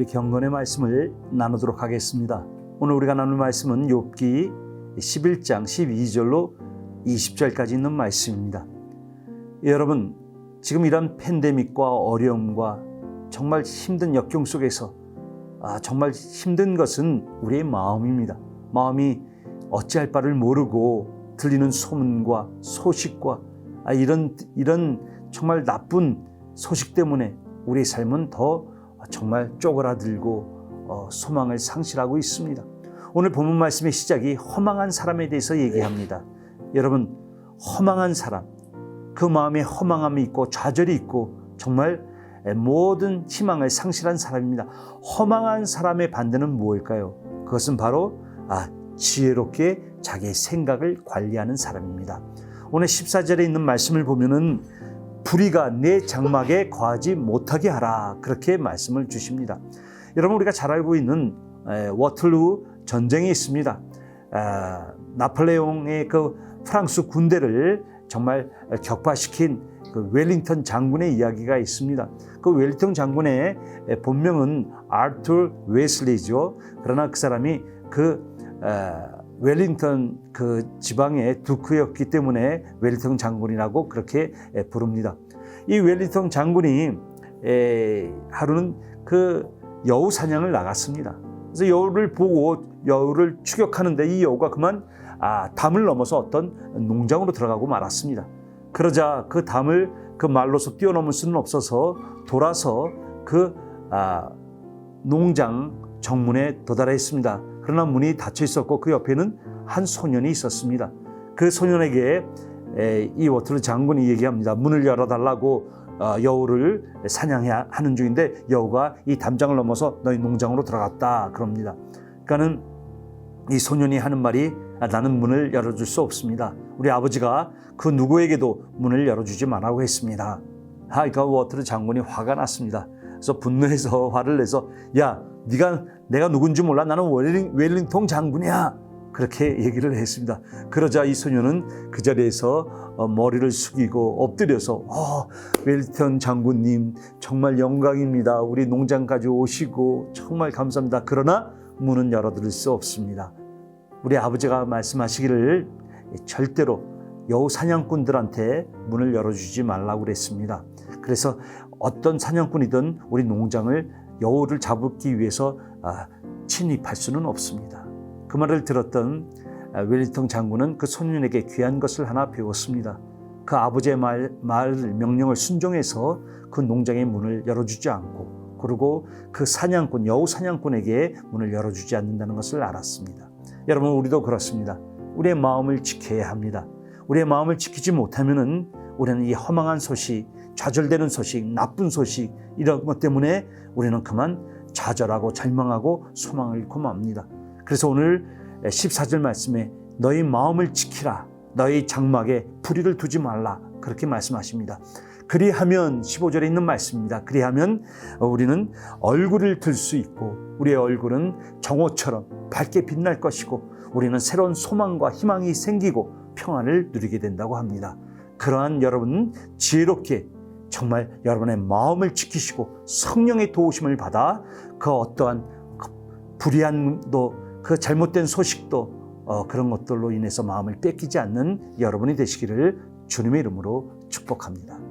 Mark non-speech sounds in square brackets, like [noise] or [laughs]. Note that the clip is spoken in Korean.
우리 경건의 말씀을 나누도록 하겠습니다. 오늘 우리가 나눌 말씀은 욥기 11장 12절로 20절까지 있는 말씀입니다. 여러분, 지금 이런 팬데믹과 어려움과 정말 힘든 역경 속에서 아, 정말 힘든 것은 우리의 마음입니다. 마음이 어찌할 바를 모르고 들리는 소문과 소식과 아, 이런 이런 정말 나쁜 소식 때문에 우리의 삶은 더 정말 쪼그라들고 어, 소망을 상실하고 있습니다. 오늘 본문 말씀의 시작이 허망한 사람에 대해서 얘기합니다. 여러분, 허망한 사람, 그 마음에 허망함이 있고 좌절이 있고 정말 모든 희망을 상실한 사람입니다. 허망한 사람의 반대는 무엇일까요? 그것은 바로 아, 지혜롭게 자기의 생각을 관리하는 사람입니다. 오늘 14절에 있는 말씀을 보면은 불의가 내 장막에 거하지 못하게 하라 그렇게 말씀을 주십니다. 여러분 우리가 잘 알고 있는 워틀루 전쟁이 있습니다. 나폴레옹의 그 프랑스 군대를 정말 격파시킨 그 웰링턴 장군의 이야기가 있습니다. 그 웰링턴 장군의 본명은 아르툴 웨슬리죠. 그러나 그 사람이 그 웰링턴 그 지방의 두크였기 때문에 웰링턴 장군이라고 그렇게 부릅니다. 이 웰링턴 장군이 하루는 그 여우 사냥을 나갔습니다. 그래서 여우를 보고 여우를 추격하는데 이 여우가 그만 아, 담을 넘어서 어떤 농장으로 들어가고 말았습니다. 그러자 그 담을 그 말로서 뛰어넘을 수는 없어서 돌아서 그 아, 농장 정문에 도달했습니다. 그러나 문이 닫혀 있었고 그 옆에는 한 소년이 있었습니다. 그 소년에게 이 워틀 장군이 얘기합니다. 문을 열어달라고 어, 여우를 사냥하는 중인데 여우가 이 담장을 넘어서 너희 농장으로 들어갔다 그럽니다. 그러니까는 이 소년이 하는 말이 아, 나는 문을 열어줄 수 없습니다. 우리 아버지가 그 누구에게도 문을 열어주지 말라고 했습니다. 아, 그러니까 워트르 장군이 화가 났습니다. 그래서 분노해서 [laughs] 화를 내서 야, 네가 내가 누군지 몰라 나는 웰링, 웰링턴 장군이야. 그렇게 얘기를 했습니다. 그러자 이 소녀는 그 자리에서 어, 머리를 숙이고 엎드려서 어, 웰턴 장군님 정말 영광입니다. 우리 농장까지 오시고 정말 감사합니다. 그러나 문은 열어드릴 수 없습니다. 우리 아버지가 말씀하시기를 절대로 여우 사냥꾼들한테 문을 열어주지 말라고 그랬습니다. 그래서 어떤 사냥꾼이든 우리 농장을 여우를 잡기 위해서 아, 침입할 수는 없습니다. 그 말을 들었던 웰리턴 장군은 그 소년에게 귀한 것을 하나 배웠습니다. 그 아버지의 말, 말 명령을 순종해서 그 농장의 문을 열어주지 않고 그리고 그 사냥꾼 여우 사냥꾼에게 문을 열어주지 않는다는 것을 알았습니다. 여러분 우리도 그렇습니다. 우리의 마음을 지켜야 합니다. 우리의 마음을 지키지 못하면은 우리는 이 허망한 소식, 좌절되는 소식, 나쁜 소식 이런 것 때문에 우리는 그만 좌절하고 절망하고 소망을 잃고 맙니다. 그래서 오늘 14절 말씀에 너희 마음을 지키라. 너희 장막에 불의를 두지 말라. 그렇게 말씀하십니다. 그리하면 15절에 있는 말씀입니다. 그리하면 우리는 얼굴을 들 수 있고 우리의 얼굴은 정오처럼 밝게 빛날 것이고 우리는 새로운 소망과 희망이 생기고 평안을 누리게 된다고 합니다. 그러한 여러분 지혜롭게 정말 여러분의 마음을 지키시고 성령의 도우심을 받아 그 어떠한 불의한도 그 잘못된 소식도 어, 그런 것들로 인해서 마음을 뺏기지 않는 여러분이 되시기를 주님의 이름으로 축복합니다.